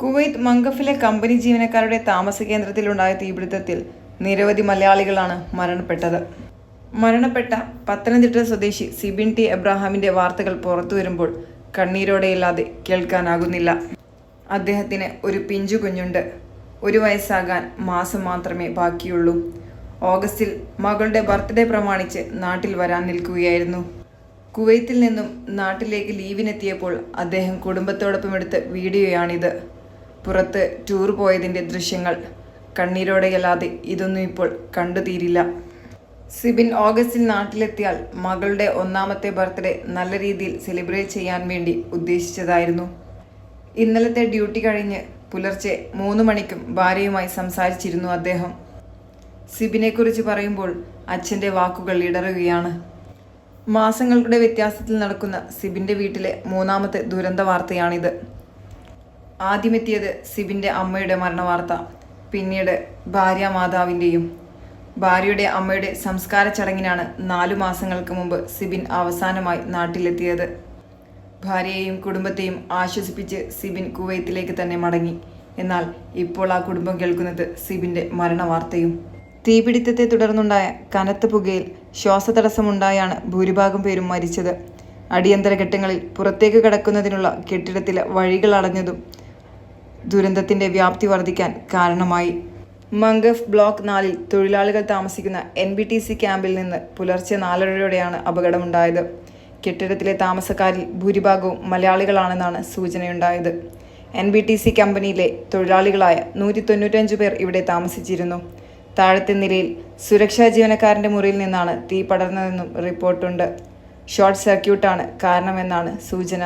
Kuwait മംഗഫിലെ company ജീവനക്കാരുടെ താമസ കേന്ദ്രത്തിലുണ്ടായ തീപിടുത്തത്തിൽ നിരവധി മലയാളികളാണ് മരണപ്പെട്ടത്. മരണപ്പെട്ട പത്തനംതിട്ട സ്വദേശി സിബിൻ ടി എബ്രാഹാമിന്റെ വാർത്തകൾ പുറത്തു വരുമ്പോൾ കണ്ണീരോടെയില്ലാതെ കേൾക്കാനാകുന്നില്ല. അദ്ദേഹത്തിന് ഒരു പിഞ്ചു കുഞ്ഞുണ്ട്. ഒരു വയസ്സാകാൻ മാസം മാത്രമേ ബാക്കിയുള്ളൂ. ഓഗസ്റ്റിൽ മകളുടെ ബർത്ത്ഡേ പ്രമാണിച്ച് നാട്ടിൽ വരാൻ നിൽക്കുകയായിരുന്നു. കുവൈത്തിൽ നിന്നും നാട്ടിലേക്ക് ലീവിനെത്തിയപ്പോൾ അദ്ദേഹം കുടുംബത്തോടൊപ്പം എടുത്ത വീഡിയോയാണിത്. പുറത്ത് ടൂർ പോയതിന്റെ ദൃശ്യങ്ങൾ കണ്ണീരോടെയല്ലാതെ ഇതൊന്നും ഇപ്പോൾ കണ്ടു തീരില്ല. സിബിൻ ഓഗസ്റ്റിൽ നാട്ടിലെത്തിയാൽ മകളുടെ ഒന്നാമത്തെ ബർത്ത്ഡേ നല്ല രീതിയിൽ സെലിബ്രേറ്റ് ചെയ്യാൻ വേണ്ടി ഉദ്ദേശിച്ചതായിരുന്നു. ഇന്നലത്തെ ഡ്യൂട്ടി കഴിഞ്ഞ് പുലർച്ചെ മൂന്ന് മണിക്കും ഭാര്യയുമായി സംസാരിച്ചിരുന്നു അദ്ദേഹം. സിബിനെക്കുറിച്ച് പറയുമ്പോൾ അച്ഛന്റെ വാക്കുകൾ ഇടറുകയാണ്. മാസങ്ങളുടെ വ്യത്യാസത്തിൽ നടക്കുന്ന സിബിന്റെ വീട്ടിലെ മൂന്നാമത്തെ ദുരന്ത വാർത്തയാണിത്. ആദ്യമെത്തിയത് സിബിന്റെ അമ്മയുടെ മരണവാർത്ത പിന്നീട് ഭാര്യ മാതാവിന്റെയും ഭാര്യയുടെ അമ്മയുടെ സംസ്കാര ചടങ്ങിനാണ് നാലു മാസങ്ങൾക്ക് മുമ്പ് സിബിൻ അവസാനമായി നാട്ടിലെത്തിയത്. ഭാര്യയെയും കുടുംബത്തെയും ആശ്വസിപ്പിച്ച് സിബിൻ കുവൈത്തിലേക്ക് തന്നെ മടങ്ങി. എന്നാൽ ഇപ്പോൾ ആ കുടുംബം കേൾക്കുന്നത് സിബിന്റെ മരണവാർത്തയും. തീപിടിത്തത്തെ തുടർന്നുണ്ടായ കനത്ത പുകയിൽ ശ്വാസതടസ്സമുണ്ടായാണ് ഭൂരിഭാഗം പേരും മരിച്ചത്. അടിയന്തര ഘട്ടങ്ങളിൽ പുറത്തേക്ക് കടക്കുന്നതിനുള്ള കെട്ടിടത്തിലെ വഴികൾ അടഞ്ഞതും ദുരന്തത്തിന്റെ വ്യാപ്തി വർദ്ധിക്കാൻ കാരണമായി. മംഗഫ് ബ്ലോക്ക് നാലിൽ തൊഴിലാളികൾ താമസിക്കുന്ന എൻ ബി ടി സി ക്യാമ്പിൽ നിന്ന് പുലർച്ചെ നാലരയോടെയാണ് അപകടമുണ്ടായത്. കെട്ടിടത്തിലെ താമസക്കാരിൽ ഭൂരിഭാഗവും മലയാളികളാണെന്നാണ് സൂചനയുണ്ടായത്. എൻ ബി ടി സി കമ്പനിയിലെ തൊഴിലാളികളായ നൂറ്റി തൊണ്ണൂറ്റഞ്ച് പേർ ഇവിടെ താമസിച്ചിരുന്നു. താഴത്തെ നിലയിൽ സുരക്ഷാ ജീവനക്കാരന്റെ മുറിയിൽ നിന്നാണ് തീ പടർന്നതെന്നും റിപ്പോർട്ടുണ്ട്. ഷോർട്ട് സർക്യൂട്ടാണ് കാരണമെന്നാണ് സൂചന.